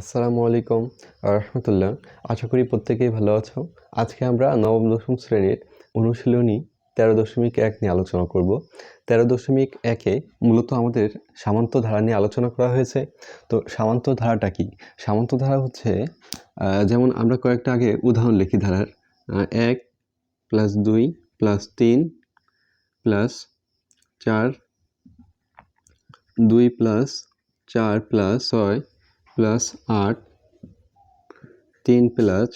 আসসালামু আলাইকুম রহমতুল্লাহ। আশা করি প্রত্যেকেই ভালো আছো। আজকে আমরা নবম, দশম শ্রেণির অনুশীলনী তেরো দশমিক এক নিয়ে আলোচনা করব। তেরো দশমিক একে মূলত আমাদের সামান্ত ধারা নিয়ে আলোচনা করা হয়েছে। তো সামান্ত ধারাটা কি? সামান্ত ধারা হচ্ছে যেমন আমরা কয়েকটা আগে উদাহরণ লিখি ধারার এক প্লাস দুই প্লাস তিন প্লাস চার, দুই প্লাস চার প্লাস ছয় প্লাস আট, তিন প্লাস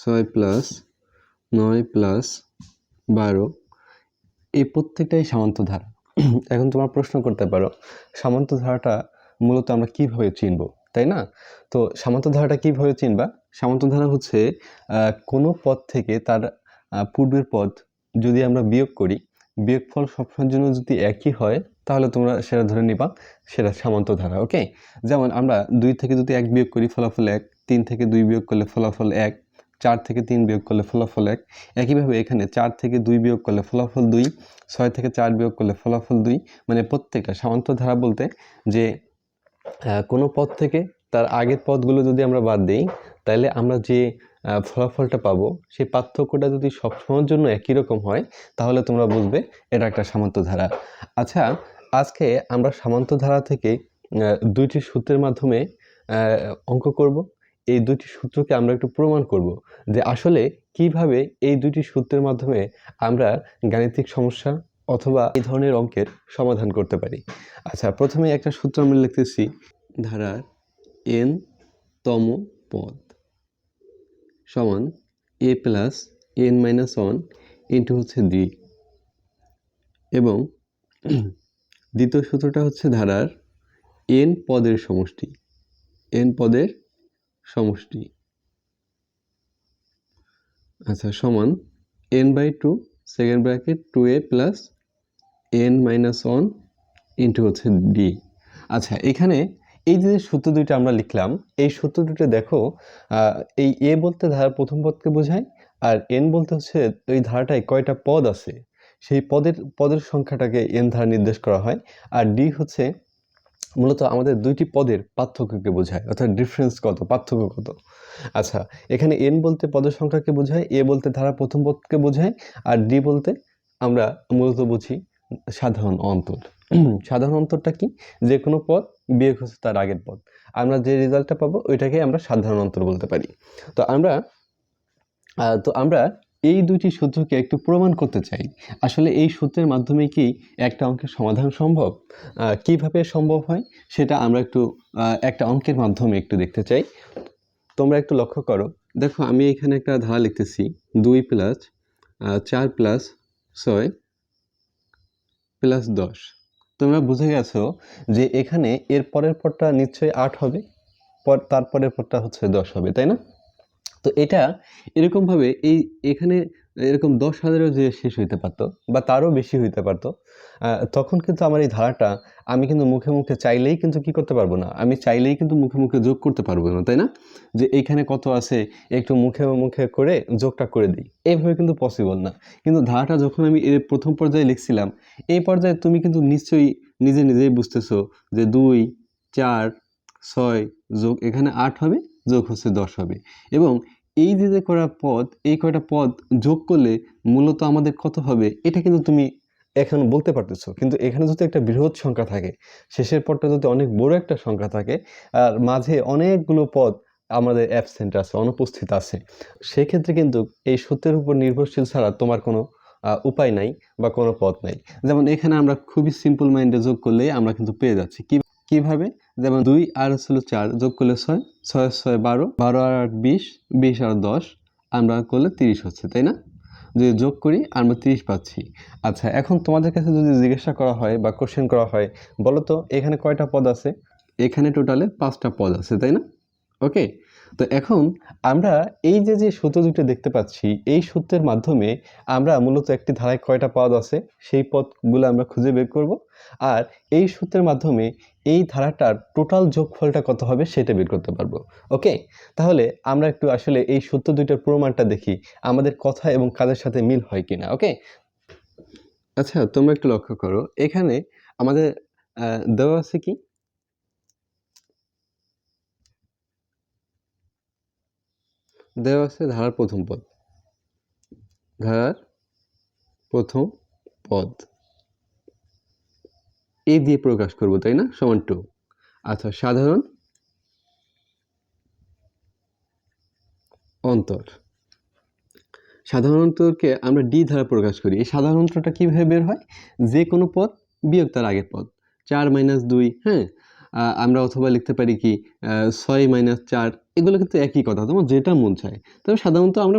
ছয় প্লাস নয় প্লাস বারো, এই প্রত্যেকটাই সামান্ত ধারা। এখন তোমার প্রশ্ন করতে পারো, সামান্ত ধারাটা মূলত আমরা কীভাবে চিনব, তাই না? তো সামান্ত ধারাটা কীভাবে চিনবা? সামান্ত ধারা হচ্ছে কোনো পদ থেকে তার পূর্বের পদ যদি আমরা বিয়োগ করি বিয়োগফল সবসময়ের জন্য যদি একই হয়, তাহলে তোমরা সেটা ধরে নিবা, সেটা সামান্ত ধারা ওকে যেমন আমরা দুই থেকে যদি এক বিয়োগ করি, ফলাফল এক, তিন থেকে দুই বিয়োগ করলে ফলাফল এক, চার থেকে তিন বিয়োগ করলে ফলাফল এক। একইভাবে এখানে চার থেকে দুই বিয়োগ করলে ফলাফল দুই, ছয় থেকে চার বিয়োগ করলে ফলাফল দুই। মানে প্রত্যেকটা সামান্ত ধারা বলতে যে কোনো পদ থেকে তার আগের পদগুলো যদি আমরা বাদ দিই তাহলে আমরা যে ফলাফলটা পাবো। সেই পার্থক্যটা যদি সবসময়ের জন্য একই রকম হয়, তাহলে তোমরা বুঝবে এটা একটা সামান্ত ধারা আচ্ছা আজকে আমরা সামান্ত ধারা থেকে দুইটি সূত্রের মাধ্যমে অঙ্ক করব। এই দুইটি সূত্রকে আমরা একটু প্রমাণ করব যে আসলে কীভাবে এই দুইটি সূত্রের মাধ্যমে আমরা গাণিতিক সমস্যা অথবা এই ধরনের অঙ্কের সমাধান করতে পারি। আচ্ছা প্রথমে একটা সূত্র আমরা লিখতেছি, ধারার এন তম পদ। সমান A plus N minus one into হচ্ছে দুই এবং দ্বিতীয় সূত্রটা হচ্ছে ধারার এন পদের সমষ্টি। এন পদের সমষ্টি। আচ্ছা সমান N by two second bracket two A plus N minus one into হচ্ছে ডি আচ্ছা এখানে এই যে সূত্র দুইটা আমরা লিখলাম, এই সূত্র দুটো দেখো এই এ বলতে ধারার প্রথম পদকে বোঝায়, আর এন বলতে হচ্ছে ওই ধারাটায় কয়টা পদ আছে। সেই পদের পদের সংখ্যাটাকে এন ধারা নির্দেশ করা হয়, আর ডি হচ্ছে মূলত আমাদের দুইটি পদের পার্থক্যকে বোঝায়, অর্থাৎ ডিফারেন্স কত, পার্থক্য কত। আচ্ছা এখানে এন বলতে পদের সংখ্যাকে বোঝায় এ বলতে ধারা প্রথম পদকে বোঝায়, আর ডি বলতে আমরা মূলত বুঝি সাধারণ অন্তর। সাধারণ অন্তরটা কি? যে কোনো পদ বিয়োগ হচ্ছে তার আগের পদ। আমরা যে রেজাল্টটা পাবো, ওইটাকে আমরা সাধারণ অন্তর বলতে পারি। তো আমরা তো আমরা এই দুটি সূত্রকে একটু প্রমাণ করতে চাই। আসলে এই সূত্রের মাধ্যমে কি একটা অঙ্কের সমাধান সম্ভব? কীভাবে সম্ভব হয়? সেটা আমরা একটু একটা অঙ্কের মাধ্যমে একটু দেখতে চাই। তোমরা একটু লক্ষ্য করো। দেখো, আমি এখানে একটা ধারা লিখতেছি, দুই প্লাস চার প্লাস ছয় প্লাস দশ। তোমরা বুঝে গেছো যে এখানে এর পরের পরটা নিশ্চয়ই আট হবে, পর, তারপরের পরটা হচ্ছে দশ হবে, তাই না? তো এটা এরকমভাবে এই এখানে এরকম দশ হাজারও যে শেষ হইতে পারতো বা তারও বেশি হইতে পারতো তখন কিন্তু আমার এই ধারাটা আমি কিন্তু মুখে মুখে চাইলেই কিন্তু কি করতে পারব না? আমি চাইলেই কিন্তু মুখে মুখে যোগ করতে পারব না, তাই না? যে এইখানে কত আছে, একটু মুখে মুখে করে যোগটা করে দিই। এইভাবে কিন্তু পসিবল না। কিন্তু ধারাটা যখন আমি এর প্রথম পর্যায়ে লিখছিলাম, এই পর্যায়ে তুমি কিন্তু নিশ্চয়ই নিজে নিজেই বুঝতেছো যে দুই, চার, ছয় যোগ এখানে আট হবে, যোগ হচ্ছে দশ হবে। এবং এই যে যে করা পদ, এই কয়টা পদ যোগ করলে মূলত আমাদের কত হবে? এটা কিন্তু তুমি এখন বলতে পারতেছো। কিন্তু এখানে যদি একটা বৃহৎ সংখ্যা থাকে, শেষের পদটা যদি অনেক বড় একটা সংখ্যা থাকে, আর মাঝে অনেকগুলো পদ আমাদের অ্যাবসেন্ট আছে, অনুপস্থিত আছে, সেক্ষেত্রে কিন্তু এই সত্যের উপর নির্ভরশীল ছাড়া তোমার কোনো উপায় নাই বা কোনো পথ নাই। যেমন এখানে আমরা খুবই সিম্পল মাইন্ডে যোগ করলে আমরা কিন্তু পেয়ে যাচ্ছি। কি কীভাবে? যেমন দুই আর ছিল চার, যোগ করলে ছয় ছয় ছয়, বারো বারো আর আট, বিশ বিশ আর দশ, আমরা করলে তিরিশ হচ্ছে, তাই না? যদি যোগ করি, আমরা তিরিশ পাচ্ছি। আচ্ছা এখন তোমাদের কাছে যদি জিজ্ঞাসা করা হয় বা কোশ্চেন করা হয়, বলো তো এখানে কয়টা পদ আছে? এখানে টোটালে পাঁচটা পদ আছে, তাই না? ওকে তো এখন আমরা এই যে যে সূত্র দুটো দেখতে পাচ্ছি, এই সূত্রের মাধ্যমে আমরা মূলত একটি ধারায় কয়টা পদ আছে, সেই পদগুলো আমরা খুঁজে বের করব। আর এই সূত্রের মাধ্যমে এই ধারাটার টোটাল যোগফলটা কত হবে সেটা বের করতে পারব। ওকে? তাহলে আমরা একটু আসলে এই সূত্র দুইটার প্রমাণটা দেখি, আমাদের কথা এবং কাজের সাথে মিল হয় কিনা, ওকে? আচ্ছা তোমরা একটু লক্ষ্য করো, এখানে আমাদের দেওয়া আছে কি? দেওয়া আছে ধারার প্রথম পদ। ধারার প্রথম পদ। এ দিয়ে প্রকাশ করব, তাই না? সমান টু। আচ্ছা সাধারণ অন্তর। সাধারণ অন্তরকে আমরা ডি দ্বারা প্রকাশ করি। এই সাধারণ অন্তরটা কীভাবে বের হয়? যে কোনো পদ বিয়োগ তার আগের পদ। চার মাইনাস দুই হ্যাঁ? আমরা অথবা লিখতে পারি কি ছয় মাইনাস চার, এগুলো কিন্তু একই কথা, তোমার যেটা মন চায়। তবে সাধারণত আমরা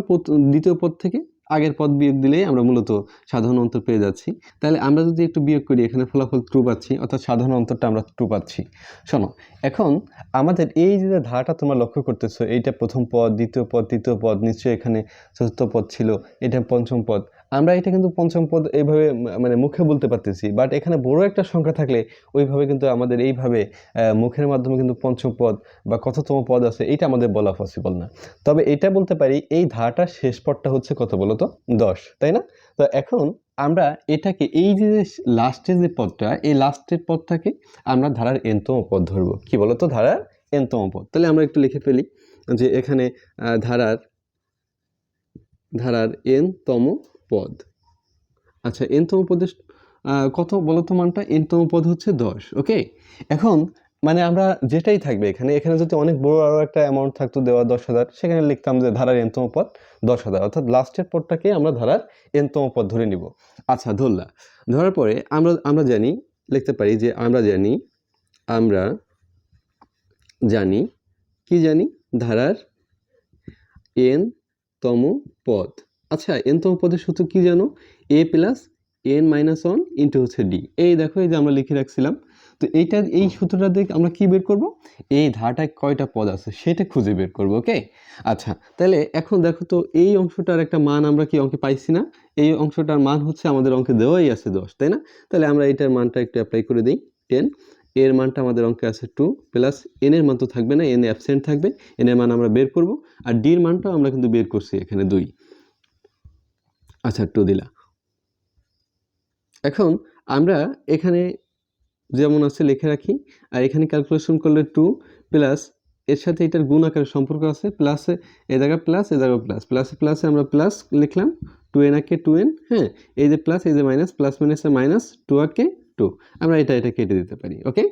দ্বিতীয় পদ থেকে আগের পদ বিয়োগ দিলেই আমরা মূলত সাধারণ অন্তর পেয়ে যাচ্ছি। তাহলে আমরা যদি একটু বিয়োগ করি, এখানে ফলাফল ট্রু পাচ্ছি, অর্থাৎ সাধারণ অন্তরটা আমরা ট্রু পাচ্ছি। শোনো, এখন আমাদের এই যে ধারাটা তোমরা লক্ষ্য করতেছো, এইটা প্রথম পদ, দ্বিতীয় পদ, তৃতীয় পদ, নিশ্চয়ই এখানে চতুর্থ পদ ছিল, এটা পঞ্চম পদ। আমরা এটা কিন্তু পঞ্চম পদ এইভাবে মানে মুখে বলতে পারতেছি। বাট এখানে বড় একটা সংখ্যা থাকলে ওইভাবে কিন্তু আমাদের এইভাবে মুখের মাধ্যমে কিন্তু পঞ্চম পদ বা কততম পদ আছে এটা আমাদের বলা পসিবল না। তবে এটা বলতে পারি, এই ধারাটার শেষ পদটা হচ্ছে কত বলো তো? দশ, তাই না? তো এখন আমরা এটাকে এই যে লাস্টের যে পদটা, এই লাস্টের পদটাকে আমরা ধারার এনতম পদ ধরবো। কি বলো তো? ধারার এনতম পদ। তাহলে আমরা একটু লিখে ফেলি যে এখানে ধারার ধারার এনতম পদ। আচ্ছা এনতম পদের কত বলো তো মানটা? এনতম পদ হচ্ছে দশ ওকে এখন মানে আমরা যেটাই থাকবে এখানে এখানে যদি অনেক বড় আরও একটা অ্যামাউন্ট থাকতো দেওয়া দশ হাজার, সেখানে লিখতাম যে ধারার এনতম পদ দশ হাজার, অর্থাৎ লাস্টের পদটাকে আমরা ধারার এনতম পদ ধরে নিব। আচ্ছা ধরলা। ধরার পরে আমরা আমরা জানি, লিখতে পারি যে আমরা জানি আমরা জানি, কি জানি? ধারার এন তম পদ। আচ্ছা এন তম পদের সূত্র কি জানো? A plus N minus one into হচ্ছে ডি এই দেখো এই যে আমরা লিখে রাখছিলাম। তো এইটা এই সূত্রটা দিয়ে আমরা কি বের করব? এই ধারাটায় কয়টা পদ আছে সেটা খুঁজে বের করব ওকে আচ্ছা তাহলে এখন দেখো তো এই অংশটার একটা মান আমরা কি অঙ্কে পাইছি না? এই অংশটার মান হচ্ছে আমাদের অঙ্কে দেওয়াই আছে দশ তাই না? তাহলে আমরা এটার মানটা একটু অ্যাপ্লাই করে দিই টেন এর মানটা আমাদের অঙ্কে আছে টু প্লাস এন এর মান তো থাকবে না এন অ্যাবসেন্ট থাকবে এন এর মান আমরা বের করব। আর ডির মানটাও আমরা কিন্তু বের করছি এখানে দুই। আচ্ছা টু দিলা। এখন আমরা এখানে যেমন আছে লিখে রাখি, আর এখানে ক্যালকুলেশন করলে টু প্লাস এর সাথে এটার গুণ আকারের সম্পর্ক আছে প্লাসে এ জায়গা প্লাস এ জায়গা প্লাস প্লাসে প্লাসে আমরা প্লাস লিখলাম টু এন আকে টু এন হ্যাঁ? এই যে প্লাস এই যে মাইনাস প্লাস মাইনাসে মাইনাস টু আকে টু আমরা এটা এটা কেটে দিতে পারি ওকে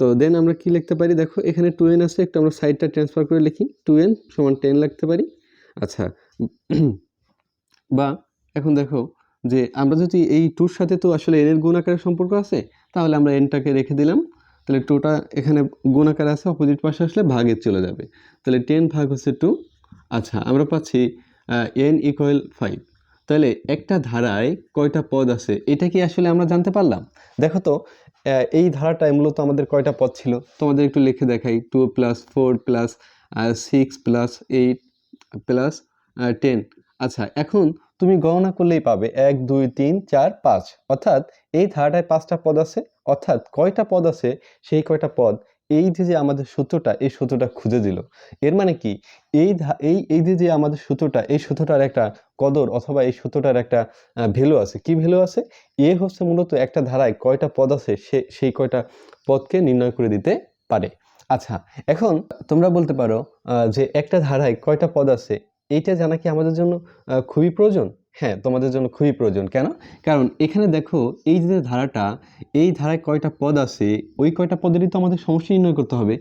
তো দেন আমরা কি লিখতে পারি? দেখো, এখানে টু এন আছে, একটু আমরা সাইডটা ট্রান্সফার করে লিখি। টু এন সমান টেন লিখতে পারি। আচ্ছা বা এখন দেখো যে আমরা যদি এই টুর সাথে তো আসলে এন এর গুণ আকারের সম্পর্ক আছে, তাহলে আমরা এনটাকে রেখে দিলাম। তাহলে টুটা এখানে গুণ আকার আছে অপোজিট পাশে আসলে ভাগে চলে যাবে। তাহলে টেন ভাগ হচ্ছে টু আচ্ছা আমরা পাচ্ছি এন ইকুয়াল ফাইভ তাহলে একটা ধারায় কয়টা পদ আছে, এটা কি আসলে আমরা জানতে পারলাম? দেখো তো এই ধারাটায় মূলত আমাদের কয়টা পদ ছিল? তোমাদের একটু লিখে দেখাই two plus four plus six plus eight plus ten আচ্ছা এখন তুমি গণনা করলেই পাবে এক, দুই, তিন, চার, পাঁচ। অর্থাৎ এই ধারাটায় পাঁচটা পদ আছে, অর্থাৎ কয়টা পদ আছে, সেই কয়টা পদ এই যে যে আমাদের সূত্রটা, এই সূত্রটা খুঁজে দিল। এর মানে কি? এই এই এই যে যে আমাদের সূত্রটা, এই সূত্রটার একটা কদর অথবা এই সূত্রটার একটা ভ্যালু আছে। কি ভ্যালু আছে? এ হচ্ছে মূলত একটা ধারায় কয়টা পদ আছে, সে, সেই কয়টা পদকে নির্ণয় করে দিতে পারে। আচ্ছা এখন তোমরা বলতে পারো যে একটা ধারায় কয়টা পদ আছে এইটা জানা কি আমাদের জন্য খুবই প্রয়োজন? হ্যাঁ তোমাদের জন্য খুবই প্রয়োজন। কেন? কারণ এখানে দেখো, এই যে ধারাটা, এই ধারায় কয়টা পদ আছে, ওই কয়টা পদেরই তো আমাদের সমস্যা নির্ণয় করতে হবে।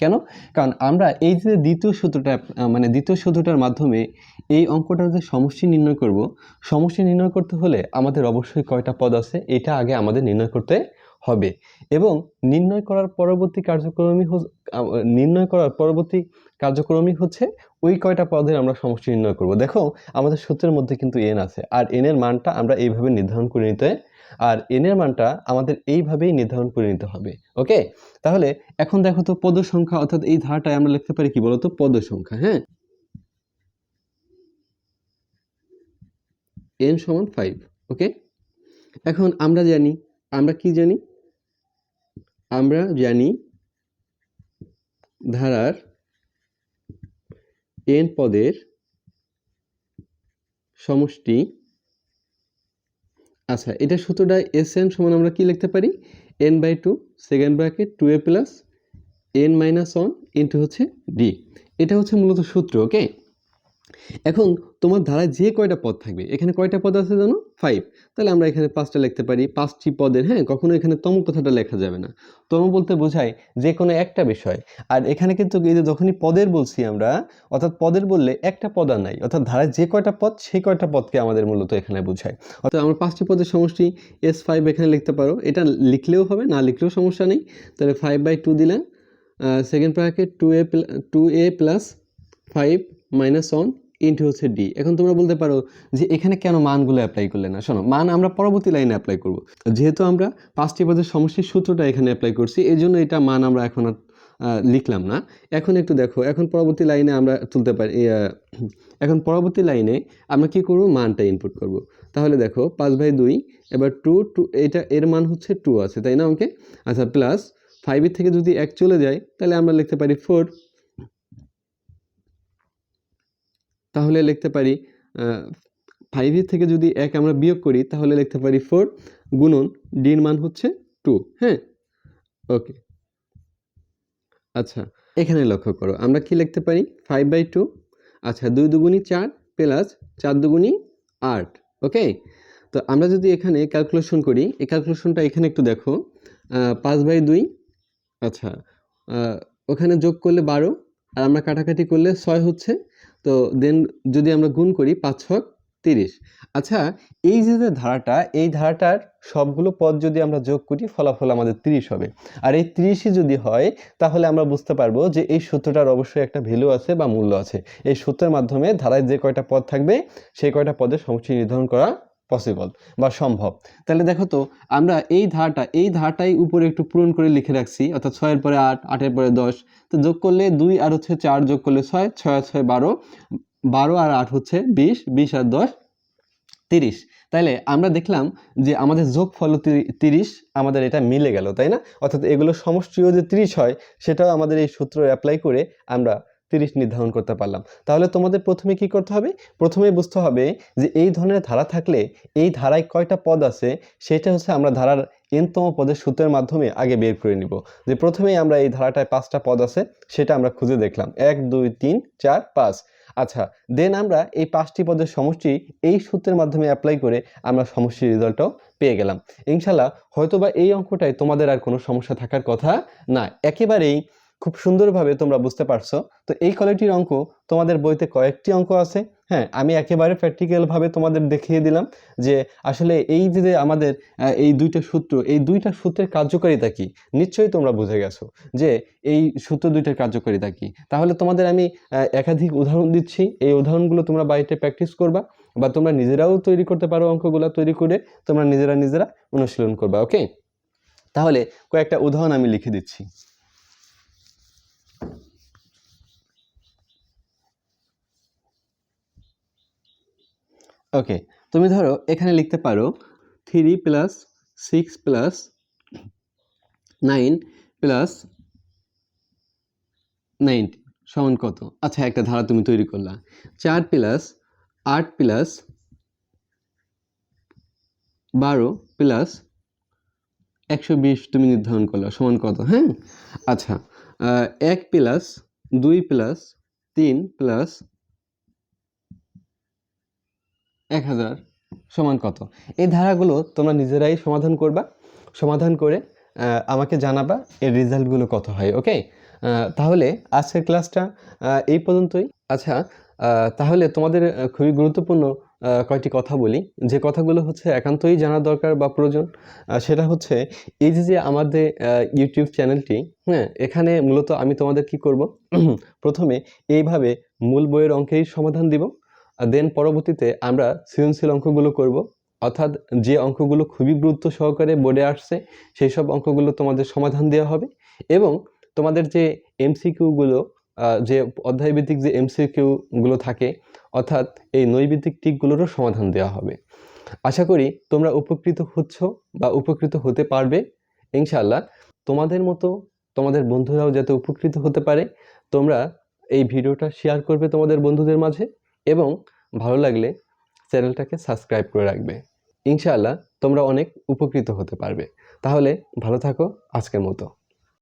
কেন? কারণ আমরা এই যে দ্বিতীয় সূত্রটা মানে দ্বিতীয় সূত্রটার মাধ্যমে এই অঙ্কটার যে সমষ্টি নির্ণয় করব, সমষ্টি নির্ণয় করতে হলে আমাদের অবশ্যই কয়টা পদ আছে, এটা আগে আমাদের নির্ণয় করতে হবে। এবং নির্ণয় করার পরবর্তী কার্যক্রমই নির্ণয় করার পরবর্তী কার্যক্রমই হচ্ছে ওই কয়টা পদের আমরা সমষ্টি নির্ণয় করব? দেখো, আমাদের সূত্রের মধ্যে কিন্তু এন আছে। আর এন এর মানটা আমরা এইভাবে নির্ধারণ করে নিতে, আর এন এর মানটা আমাদের এইভাবেই নির্ধারণ করে নিতে হবে ওকে তাহলে এখন দেখো তো পদ সংখ্যা, অর্থাৎ এই ধারাটায় আমরা লিখতে পারি কি বলতো? পদ সংখ্যা হ্যাঁ? এন সমান ফাইভ ওকে এখন আমরা জানি, আমরা কি জানি? আমরা জানি ধারার এন পদের সমষ্টি। আচ্ছা এটা সূত্রটা এস এন সমান আমরা কি লিখতে পারি? N by two, second bracket, two A plus N minus one into হচ্ছে ডি। এটা হচ্ছে মূলত সূত্র, ওকে? এখন তোমার ধারায় যে কয়টা পদ থাকবে? এখানে কয়টা পদ আছে জানো? ফাইভ তাহলে আমরা এখানে পাঁচটা লিখতে পারি। পাঁচটি পদের হ্যাঁ? কখনো এখানে তম কথাটা লেখা যাবে না। তম বলতে বোঝায় যে কোনো একটা বিষয়। আর এখানে কিন্তু এই যে যখনই পদের বলছি আমরা, অর্থাৎ পদের বললে একটা পদ আর নাই। অর্থাৎ ধারায় যে কয়টা পদ, সেই কয়টা পদকে আমাদের মূলত এখানে বোঝায়। অর্থাৎ আমরা পাঁচটি পদের সমষ্টি এস ফাইভ এখানে লিখতে পারো। এটা লিখলেও হবে, না লিখলেও সমস্যা নেই। তাহলে ফাইভ বাই টু দিলে second bracket two A two A plus five minus one into হচ্ছে ডি এখন তোমরা বলতে পারো যে এখানে কেন মানগুলো অ্যাপ্লাই করলে না? শোনো, মান আমরা পরবর্তী লাইনে অ্যাপ্লাই করব। যেহেতু আমরা পাঁচটি পদের সমষ্টির সূত্রটা এখানে অ্যাপ্লাই করছি এই জন্য এটা মান আমরা এখন আর লিখলাম না। এখন একটু দেখো, এখন পরবর্তী লাইনে আমরা তুলতে পারি এখন পরবর্তী লাইনে আমরা কি করব? মানটা ইনপুট করব। তাহলে দেখো, পাঁচ বাই দুই, এবার টু টু এটা, এর মান হচ্ছে টু আছে, তাই না ওকে আচ্ছা প্লাস ফাইভের থেকে যদি এক চলে যায়, তাহলে আমরা লিখতে পারি ফোর তাহলে লিখতে পারি ফাইভের থেকে যদি এক আমরা বিয়োগ করি, তাহলে লিখতে পারি ফোর গুণন ডির মান হচ্ছে টু হ্যাঁ? ওকে আচ্ছা এখানে লক্ষ্য করো, আমরা কি লিখতে পারি? ফাইভ বাই টু আচ্ছা দুই দুগুণি চার প্লাস চার দুগুণি আট ওকে তো আমরা যদি এখানে ক্যালকুলেশন করি, এই ক্যালকুলেশনটা এখানে একটু দেখো পাঁচ বাই দুই আচ্ছা ওখানে যোগ করলে বারো, আর আমরা কাটাকাটি করলে ছয় হচ্ছে তো দেন যদি আমরা গুণ করি পাঁচ ছক তিরিশ। আচ্ছা এই যে যে ধারাটা, এই ধারাটার সবগুলো পদ যদি আমরা যোগ করি, ফলাফল আমাদের তিরিশ হবে। আর এই তিরিশই যদি হয়, তাহলে আমরা বুঝতে পারব যে এই সূত্রটার অবশ্যই একটা ভ্যালু আছে বা মূল্য আছে। এই সূত্রের মাধ্যমে ধারায় যে কয়টা পদ থাকবে, সেই কয়টা পদের সমষ্টি নির্ধারণ করা পসিবল বা সম্ভব। তাহলে দেখো তো, আমরা এই ধারটা, এই ধারটাই উপরে একটু পূরণ করে লিখে রাখছি, অর্থাৎ ছয়ের পরে আট, আটের পরে দশ। তো যোগ করলে দুই আর হচ্ছে চার যোগ করলে ছয় ছয় ছয় বারো বারো আর আট হচ্ছে বিশ বিশ আর দশ, তিরিশ। তাইলে আমরা দেখলাম যে আমাদের যোগ ফল তিরিশ, আমাদের এটা মিলে গেল, তাই না? অর্থাৎ এগুলো সমষ্টিও যে তিরিশ হয়, সেটাও আমাদের এই সূত্র অ্যাপ্লাই করে আমরা তিরিশ নির্ধারণ করতে পারলাম। তাহলে তোমাদের প্রথমে কি করতে হবে? প্রথমে বুঝতে হবে যে এই ধরনের ধারা থাকলে এই ধারায় কয়টা পদ আছে, সেটা হচ্ছে আমরা ধারার এনতম পদের সূত্রের মাধ্যমে আগে বের করে নিব। যে প্রথমেই আমরা এই ধারাটায় পাঁচটা পদ আছে, সেটা আমরা খুঁজে দেখলাম। এক, দুই, তিন, চার, পাঁচ। আচ্ছা দেন আমরা এই পাঁচটি পদের সমষ্টি এই সূত্রের মাধ্যমে অ্যাপ্লাই করে আমরা সমষ্টির রেজাল্টটাও পেয়ে গেলাম। ইনশাল্লাহ হয়তোবা এই অঙ্কটায় তোমাদের আর কোনো সমস্যা থাকার কথা না একেবারেই খুব সুন্দরভাবে তোমরা বুঝতে পারছ। তো এই কোয়ালিটির অঙ্ক তোমাদের বইতে কয়েকটি অঙ্ক আছে। হ্যাঁ আমি একেবারে প্র্যাকটিক্যালভাবে তোমাদের দেখিয়ে দিলাম যে আসলে এই যে আমাদের এই দুইটা সূত্র, এই দুইটা সূত্রের কার্যকারিতা কি? নিশ্চয়ই তোমরা বুঝে গেছো যে এই সূত্র দুইটার কার্যকারিতা কি। তাহলে তোমাদের আমি একাধিক উদাহরণ দিচ্ছি। এই উদাহরণগুলো তোমরা বাড়িতে প্র্যাকটিস করবা বা তোমরা নিজেরাও তৈরি করতে পারো অঙ্কগুলো তৈরি করে, তোমরা নিজেরা নিজেরা অনুশীলন করবা ওকে তাহলে কয়েকটা উদাহরণ আমি লিখে দিচ্ছি। ওকে তুমি ধরো এখানে লিখতে পারো three plus six plus nine plus ninety সমান কত? আচ্ছা একটা ধারা তুমি তৈরি করলা। চার প্লাস আট প্লাস বারো প্লাস একশো বিশ তুমি নির্ধারণ করলা, সমান কত? হ্যাঁ? আচ্ছা এক প্লাস দুই প্লাস তিন প্লাস এক হাজার সমান কত? এই ধারাগুলো তোমরা নিজেরাই সমাধান করবা। সমাধান করে আমাকে জানাবা এর রেজাল্টগুলো কত হয়, ওকে? তাহলে আজকের ক্লাসটা এই পর্যন্তই। আচ্ছা তাহলে তোমাদের খুবই গুরুত্বপূর্ণ কয়েকটি কথা বলি। যে কথাগুলো হচ্ছে একান্তই জানা দরকার বা প্রয়োজন সেটা হচ্ছে এই যে যে আমাদের ইউটিউব চ্যানেলটি হ্যাঁ এখানে মূলত আমি তোমাদের কি করব? প্রথমে এইভাবে মূল বইয়ের অঙ্কেই সমাধান দিব। দেন পরবর্তীতে আমরা সৃজনশীল অঙ্কগুলো করব। অর্থাৎ যে অঙ্কগুলো খুবই গুরুত্ব সহকারে বোর্ডে আসছে, সেই সব অঙ্কগুলো তোমাদের সমাধান দেওয়া হবে এবং তোমাদের যে এমসিকিউগুলো যে অধ্যায়ভিত্তিক যে এমসিকিউগুলো থাকে, অর্থাৎ এই নৈবিত্তিক টিকগুলোরও সমাধান দেওয়া হবে। আশা করি তোমরা উপকৃত হচ্ছ বা উপকৃত হতে পারবে। ইনশাআল্লাহ তোমাদের মতো তোমাদের বন্ধুরাও যাতে উপকৃত হতে পারে, তোমরা এই ভিডিওটা শেয়ার করবে তোমাদের বন্ধুদের মাঝে এবং ভালো লাগলে চ্যানেলটাকে সাবস্ক্রাইব করে রাখবে। ইনশাআল্লাহ তোমরা অনেক উপকৃত হতে পারবে। তাহলে ভালো থাকো আজকের মতো।